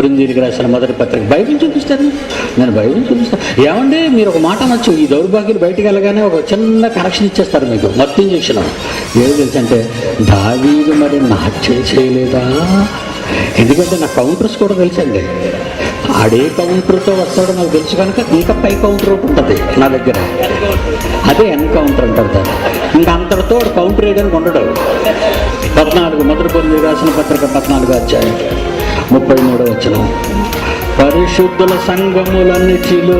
కొరిందీరికి రాసిన మొదటి పత్రిక. బైబిల్ చూపిస్తాను నేను బైబిల్ చూపిస్తాను. ఏమండి మీరు ఒక మాట అనొచ్చు. ఈ దౌర్భాగ్యులు బయటికి వెళ్ళగానే ఒక చిన్న కనెక్షన్ ఇచ్చేస్తారు మీకు. మొత్తం ఇంజక్షన్ ఏది తెలుసంటే దావీదు మరి నాట్యం చేయలేదా? ఎందుకంటే నా కౌంటర్స్ కూడా తెలుసండి. ఆడే కౌంటర్తో వస్తాడో నాకు తెలుసు కనుక ఇంకా పై కౌంటర్ ఒకటి ఉంటుంది నా దగ్గర. అదే ఎన్కౌంటర్ అంటారు దాన్ని. ఇంకా అంతటితో కౌంటర్ వేయడానికి ఉండడు పద్నాలుగు మొదటి పొంది రాసిన పత్రిక పద్నాలుగు అధ్యాయం. ముప్పై మూడవ వచ్చిన పరిశుద్ధుల సంఘములన్నిటిలో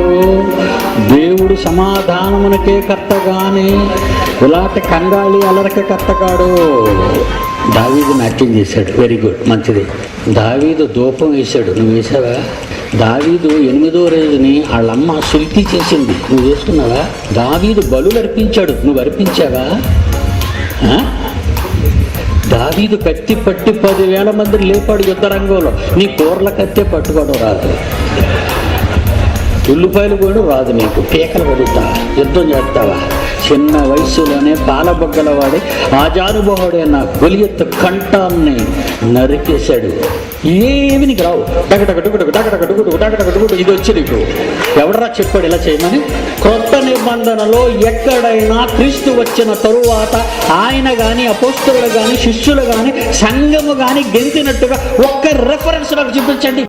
దేవుడు సమాధానమునకే కర్త గాని ఇలాంటి కంగాళి అలరక కర్తగాడు. దావీదు నాట్యం చేశాడు. వెరీ గుడ్ మంచిది. దావీదు దూపం వేశాడు. నువ్వు వేసావా దావీదు ఎనిమిదో రోజుని వాళ్ళమ్మ శుల్కి చేసింది. నువ్వు వేసుకున్నావా దావీదు బలు అర్పించాడు. నువ్వు అర్పించావా? దావీదు కత్తి పట్టి పదివేల మంది లేపాడు యుద్ధ రంగంలో నీ కూరల కత్తే పట్టుకోవడం రాదు. ఉల్లిపాయలు కూడా రాదు నీకు పీకలు కొడుతా యుద్ధం చేస్తావా చిన్న వయసులోనే పాలబొగ్గల వాడి నా గొలియెత్తు కంఠాన్ని నరికేశాడు ఏమి నీకు రావు టకటకటుకుటుకు టకటకటుకుటుకు టకటకటుకుటు ఇది వచ్చి నీకు ఎవడరా చెప్పాడు ఇలా చేయమని క్రొత్త నిబంధనలో ఎక్కడైనా క్రీస్తు వచ్చిన తరువాత ఆయన కానీ అపోస్తులు కానీ శిష్యులు కానీ సంఘము కానీ గెంతినట్టుగా ఒక్క రెఫరెన్స్ నాకు చూపించండి